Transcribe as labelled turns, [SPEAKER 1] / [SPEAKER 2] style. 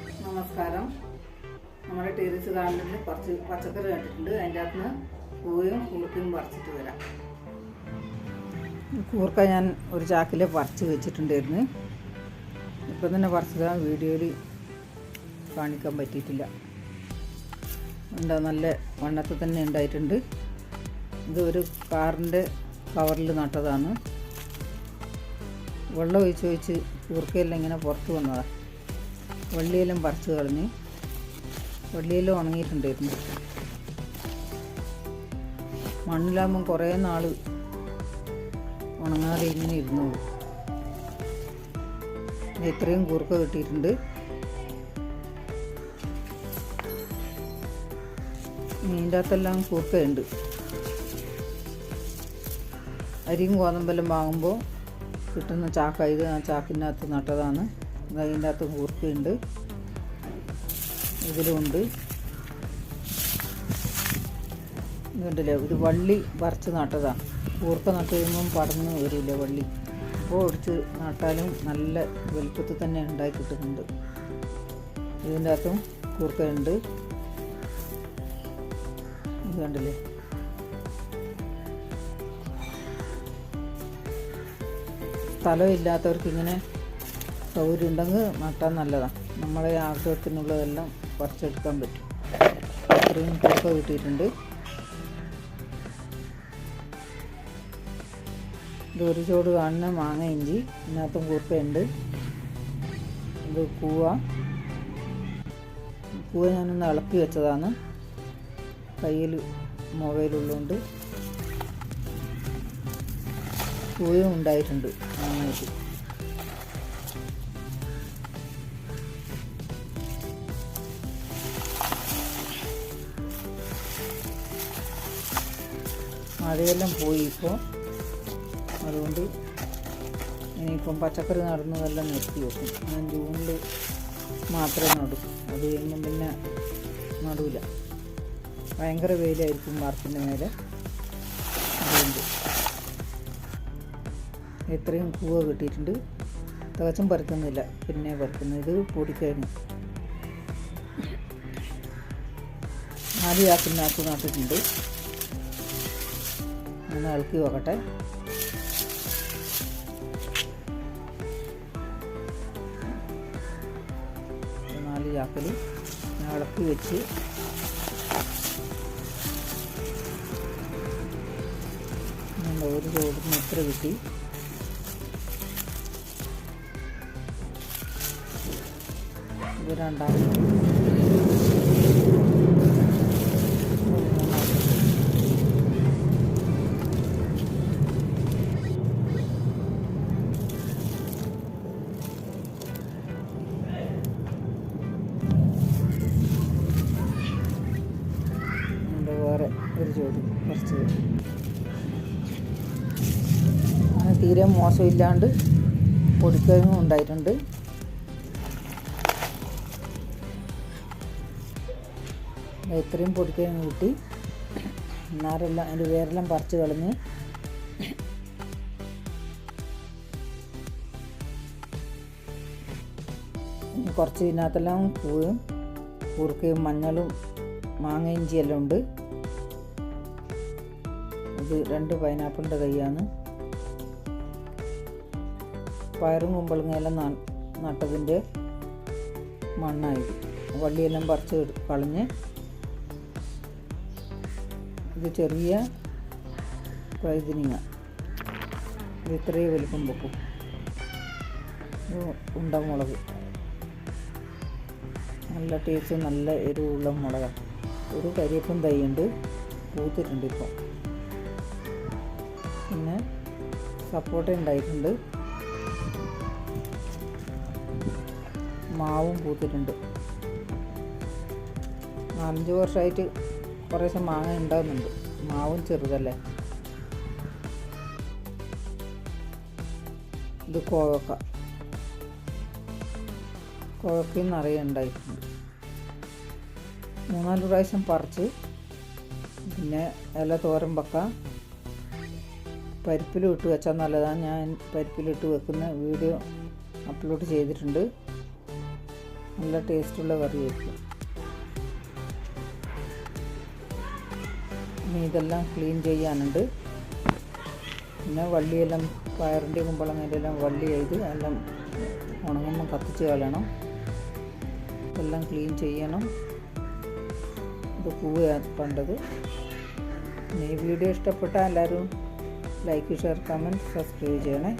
[SPEAKER 1] നമസ്കാരം. നമ്മുടെ ടെറിസ് ഗാർഡനിൽ കുറച്ച് പച്ചക്കറി നട്ടിട്ടുണ്ട് അതിന്റെ അകത്ത് പൂവും കൂർക്കയും പറിച്ചിട്ട് വരാം. കൂർക്ക ഞാൻ ഒരു ചാക്കിൽ പറിച്ച് വെച്ചിട്ടുണ്ടായിരുന്നു. ഇപ്പം തന്നെ പറിച്ചത്. വീഡിയോയിൽ കാണിക്കാൻ പറ്റിയിട്ടില്ല. ഉണ്ടോ നല്ല വണ്ണത്തിൽ തന്നെ ഉണ്ടായിട്ടുണ്ട്. ഇത് ഒരു കാറിന്റെ കവറിൽ നട്ടതാണ്. വെള്ളം ഒഴിച്ച് ഒഴിച്ച് കൂർക്കയെല്ലാം ഇങ്ങനെ പുറത്ത് വന്നതാണ് വള്ളിയെല്ലാം പറിച്ച് കളഞ്ഞ് വള്ളിയെല്ലാം ഉണങ്ങിയിട്ടുണ്ടായിരുന്നു. മണ്ണിലാകുമ്പം കുറേ നാൾ ഉണങ്ങാതെ ഇങ്ങനെ ഇരുന്നോളൂ. ഇത് ഇത്രയും കൂർക്ക കിട്ടിയിട്ടുണ്ട്. ഇതിന്റെ അകത്തെല്ലാം കൂർക്കയുണ്ട്. അരിയും ഗോതമ്പെല്ലാം വാങ്ങുമ്പോൾ കിട്ടുന്ന ചാക്ക ഇത് ആ ചാക്കിന്റെ അകത്ത് നട്ടതാണ്. അതിന്റെ അകത്ത് കൂർക്കയുണ്ട്. ഇതിലുമുണ്ട് ഇതുണ്ടല്ലോ ഒരു വള്ളി പറിച്ച് നട്ടതാണ് കൂർക്ക നട്ട് കഴിയുമ്പം പടർന്ന് വരില്ല വള്ളി. അപ്പോൾ ഒടിച്ച് നട്ടാലും നല്ല വലുപ്പത്തിൽ തന്നെ ഉണ്ടായി കിട്ടുന്നുണ്ട്. ഇതിന്റെ അകത്തും കൂർക്കയുണ്ട്. ഇത് കണ്ടില്ലേ? സ്ഥലമില്ലാത്തവർക്ക് ഇങ്ങനെ സൗകര്യം ഉണ്ടെങ്കിൽ നട്ടാൽ നല്ലതാണ്. നമ്മളെ ആഗ്രഹത്തിനുള്ളതെല്ലാം പറിച്ചെടുക്കാൻ പറ്റും. അത്രയും കൂർക്ക കിട്ടിയിട്ടുണ്ട്. ഇത് ഒരു ചോട് കാണുന്ന മാങ്ങ ഇഞ്ചി ഇതിനകത്തും കൂർക്കയുണ്ട് ഇത് കൂവ. കൂവ ഞാനൊന്ന് ഇളക്കി വെച്ചതാണ്. കയ്യിൽ മൊബൈലുള്ളതുകൊണ്ട് കൂവയും ഉണ്ടായിട്ടുണ്ട് മാങ്ങയ്ക്ക്. മഴയെല്ലാം പോയി ഇപ്പോൾ അതുകൊണ്ട് ഇനിയിപ്പം പച്ചക്കറി നടുന്നതെല്ലാം നിർത്തി വെക്കും. ഞാൻ ജൂണിൽ മാത്രമേ നടക്കും അത് കഴിഞ്ഞും പിന്നെ നടൂല. ഭയങ്കര വെയിലായിരിക്കും വാർപ്പിന്റെ മേലെ. അതുകൊണ്ട് എത്രയും കൂവ കിട്ടിയിട്ടുണ്ട്. തികച്ചും പറിക്കുന്നില്ല പിന്നെ പറിക്കുന്നത് ഇത് പൊടിക്കഴിഞ്ഞു നാല് ആക്കി നട്ടിട്ടുണ്ട്. ഒന്ന് ഇളക്കി നോക്കട്ടെ നാല് ചാക്കിൽ ഇളക്കി വെച്ച് ഒരു ചോടിന് എത്ര കിട്ടി. ഇത് രണ്ടാമത് ജോഡി കുറച്ച് അങ്ങനെ തീരെ മോശമില്ലാണ്ട് പൊടിക്കഴിഞ്ഞും ഉണ്ടായിട്ടുണ്ട്. ഇത്രയും പൊടിക്കഴിഞ്ഞ് കിട്ടി നാരെല്ലാം അതിന്റെ വേരെല്ലാം പറിച്ച് കളഞ്ഞ് കുറച്ച് ഇതിനകത്തെല്ലാം പൂവും കുറുക്കയും മഞ്ഞളും മാങ്ങ ഇഞ്ചിയെല്ലാം ഉണ്ട്. ഇത് രണ്ട് പൈനാപ്പിളിന്റെ കൈയാണ്. പയറും കുമ്പളങ്ങയെല്ലാം നട്ടതിന്റെ മണ്ണായത് വള്ളിയെല്ലാം പറിച്ച് കളഞ്ഞ് ഇത് ചെറിയ വഴുതിനിങ്ങ ഇത് ഇത്രയും വലുപ്പം വെക്കും. ഉണ്ട ഉണ്ടമുളക് നല്ല ടേസ്റ്റ് നല്ല എരിവുള്ള മുളകാണ് ഒരു കരിയപ്പൻ തൈയുണ്ട്. പൂത്തിട്ടുണ്ട് ഇപ്പോൾ പിന്നെ സപ്പോട്ട ഉണ്ടായിട്ടുണ്ട്. മാവും പൂത്തിട്ടുണ്ട്. നാലഞ്ച് വർഷമായിട്ട് കുറേശ്ശെ മാങ്ങ ഉണ്ടാകുന്നുണ്ട് മാവും ചെറുതല്ലേ? ഇത് കോവക്ക. കോവക്കയും നിറയെ ഉണ്ടായിട്ടുണ്ട്. മൂന്നാൽ പ്രാവശ്യം പറിച്ച്. പിന്നെ ഇല തോരൻ വെക്കാം പരിപ്പിലും ഇട്ട് വെച്ചാൽ നല്ലതാണ്. ഞാൻ പരിപ്പിലിട്ട് വെക്കുന്ന വീഡിയോ അപ്ലോഡ് ചെയ്തിട്ടുണ്ട്. നല്ല ടേസ്റ്റുള്ള കറിയായിരിക്കും. ഇനി ഇതെല്ലാം ക്ലീൻ ചെയ്യാനുണ്ട്. പിന്നെ വള്ളിയെല്ലാം പയറിന്റെ കുമ്പളങ്ങന്റെ എല്ലാം വള്ളി ചെയ്ത് എല്ലാം ഉണങ്ങുമ്പോൾ കത്തിച്ച് കളയണം. ഇതെല്ലാം ക്ലീൻ ചെയ്യണം. ഇത് പൂവ് പണ്ടത്. ഈ വീഡിയോ ഇഷ്ടപ്പെട്ടാൽ എല്ലാവരും ലൈക്ക് ഷെയർ കമന്റ് സബ്സ്ക്രൈബ് ചെയ്യണേ.